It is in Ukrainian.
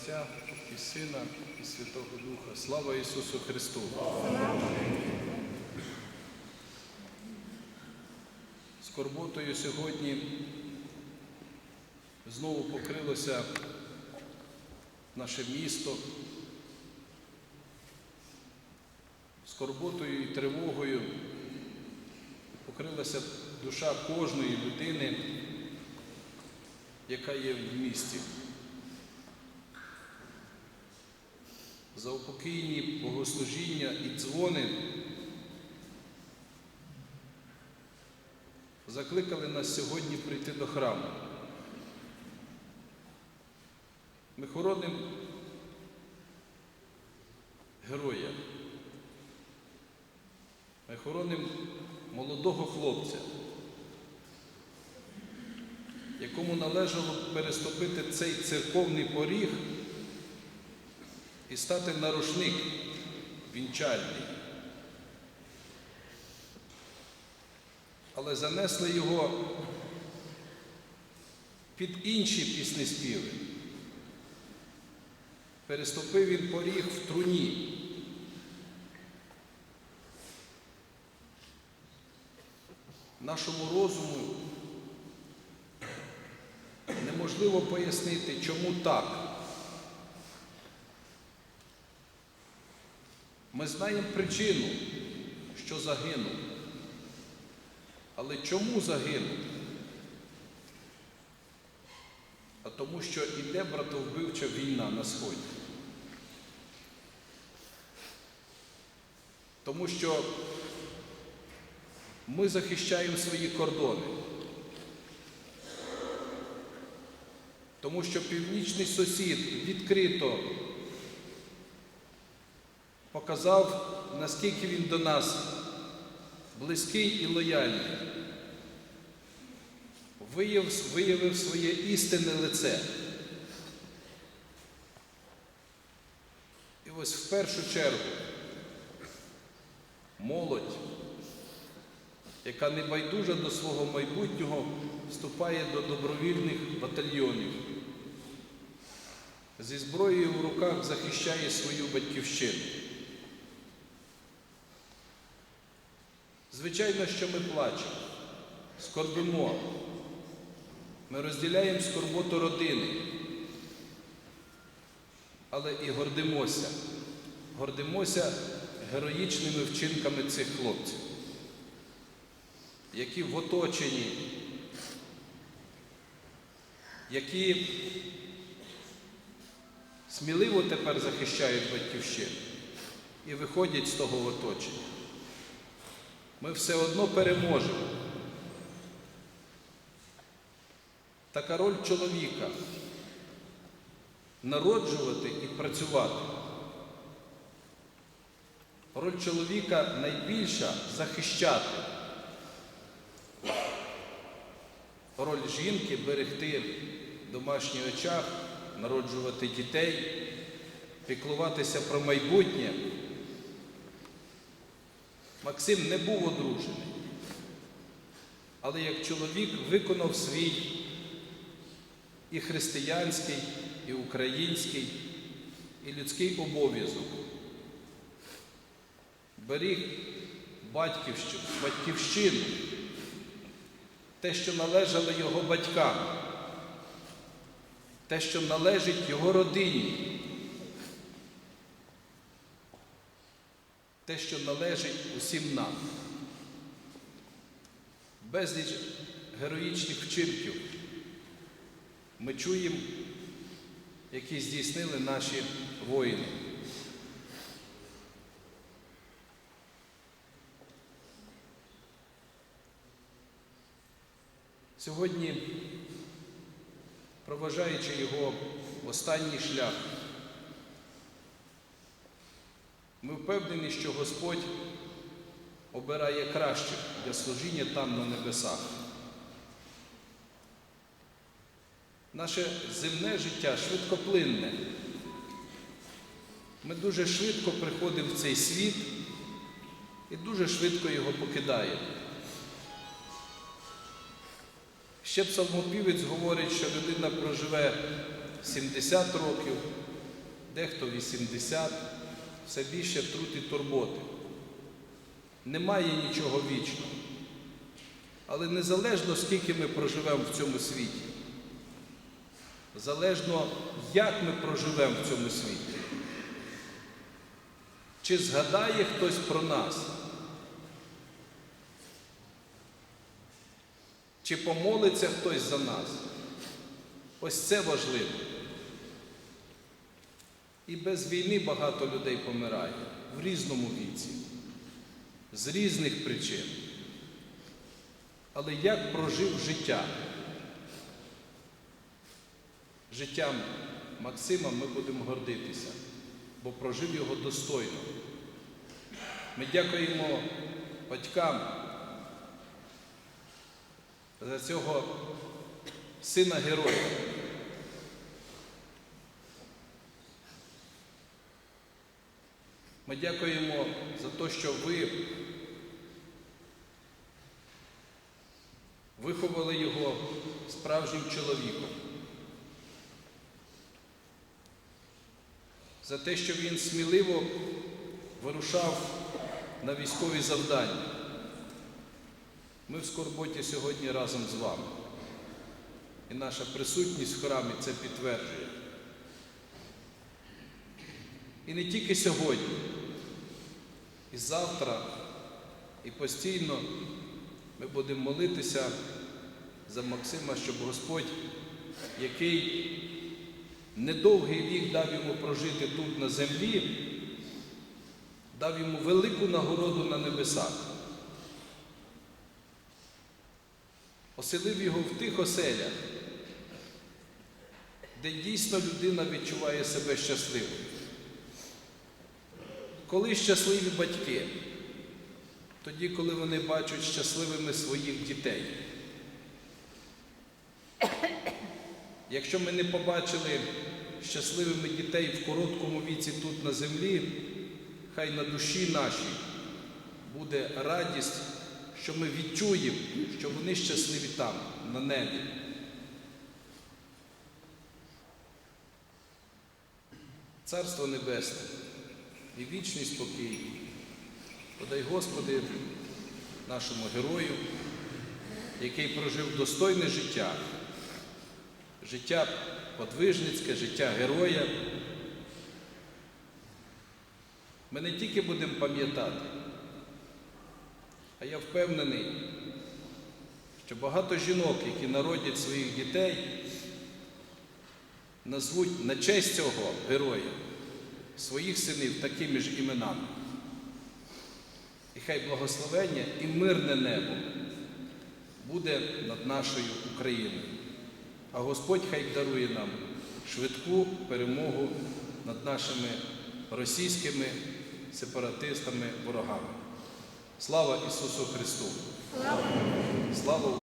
Отця і Сина, і Святого Духа. Слава Ісусу Христу! Скорботою сьогодні знову покрилося наше місто. Скорботою і тривогою покрилася душа кожної людини, яка є в місті. Заупокійні богослужіння і дзвони закликали нас сьогодні прийти до храму. Ми хоронимо героя. Ми хоронимо молодого хлопця, якому належало переступити цей церковний поріг і стати на рушник вінчальний. Але занесли його під інші пісні співи. Переступив він поріг в труні. Нашому розуму неможливо пояснити, чому так. Ми знаємо причину, що загинув. Але чому загинув? А тому, що іде братовбивча війна на Сході. Тому що ми захищаємо свої кордони. Тому що північний сусід відкрито показав, наскільки він до нас близький і лояльний, виявив, виявив своє істинне лице. І ось в першу чергу молодь, яка не байдужа до свого майбутнього, вступає до добровільних батальйонів. Зі зброєю в руках захищає свою батьківщину. Звичайно, що ми плачемо, скорбимо. Ми розділяємо скорботу родини, але і гордимося. Гордимося героїчними вчинками цих хлопців, які в оточенні, які сміливо тепер захищають батьківщину і виходять з того оточення. Ми все одно переможемо. Така роль чоловіка народжувати і працювати. Роль чоловіка найбільша захищати. Роль жінки берегти домашній очах, народжувати дітей, піклуватися про майбутнє. Максим не був одружений, але як чоловік виконав свій і християнський, і український, і людський обов'язок. Беріг батьківщину, батьківщину, те, що належало його батькам, те, що належить його родині. Те, що належить усім нам. Безліч героїчних вчинків ми чуємо, які здійснили наші воїни. Сьогодні, проважаючи його останній шлях, ми впевнені, що Господь обирає кращих для служіння там на небесах. Наше земне життя швидкоплинне. Ми дуже швидко приходимо в цей світ і дуже швидко його покидаємо. Ще псалмопівець говорить, що людина проживе 70 років, дехто 80, все більше труд і турботи. Немає нічого вічного. Але незалежно, скільки ми проживемо в цьому світі, залежно, як ми проживемо в цьому світі, чи згадає хтось про нас, чи помолиться хтось за нас. Ось це важливо. І без війни багато людей помирає в різному віці, з різних причин. Але як прожив життя? Життям Максима ми будемо гордитися, бо прожив його достойно. Ми дякуємо батькам за цього сина героя. Ми дякуємо за те, що ви виховали його справжнім чоловіком. За те, що він сміливо вирушав на військові завдання. Ми в Скорботі сьогодні разом з вами. І наша присутність в храмі це підтверджує. І не тільки сьогодні, і завтра, і постійно ми будемо молитися за Максима, щоб Господь, який недовгий вік дав йому прожити тут на землі, дав йому велику нагороду на небесах. Оселив його в тих оселях, де дійсно людина відчуває себе щасливою. Коли щасливі батьки? Тоді, коли вони бачать щасливими своїх дітей. Якщо ми не побачили щасливими дітей в короткому віці тут на землі, хай на душі нашій буде радість, що ми відчуємо, що вони щасливі там, на небі. Царство Небесне і вічний спокій. Подай Господи нашому герою, який прожив достойне життя, життя подвижницьке, життя героя. Ми не тільки будемо пам'ятати, а я впевнений, що багато жінок, які народять своїх дітей, назвуть на честь цього героя своїх синів такими ж іменами. І хай благословення і мирне небо буде над нашою Україною. А Господь хай дарує нам швидку перемогу над нашими російськими сепаратистами, ворогами. Слава Ісусу Христу! Слава! Слава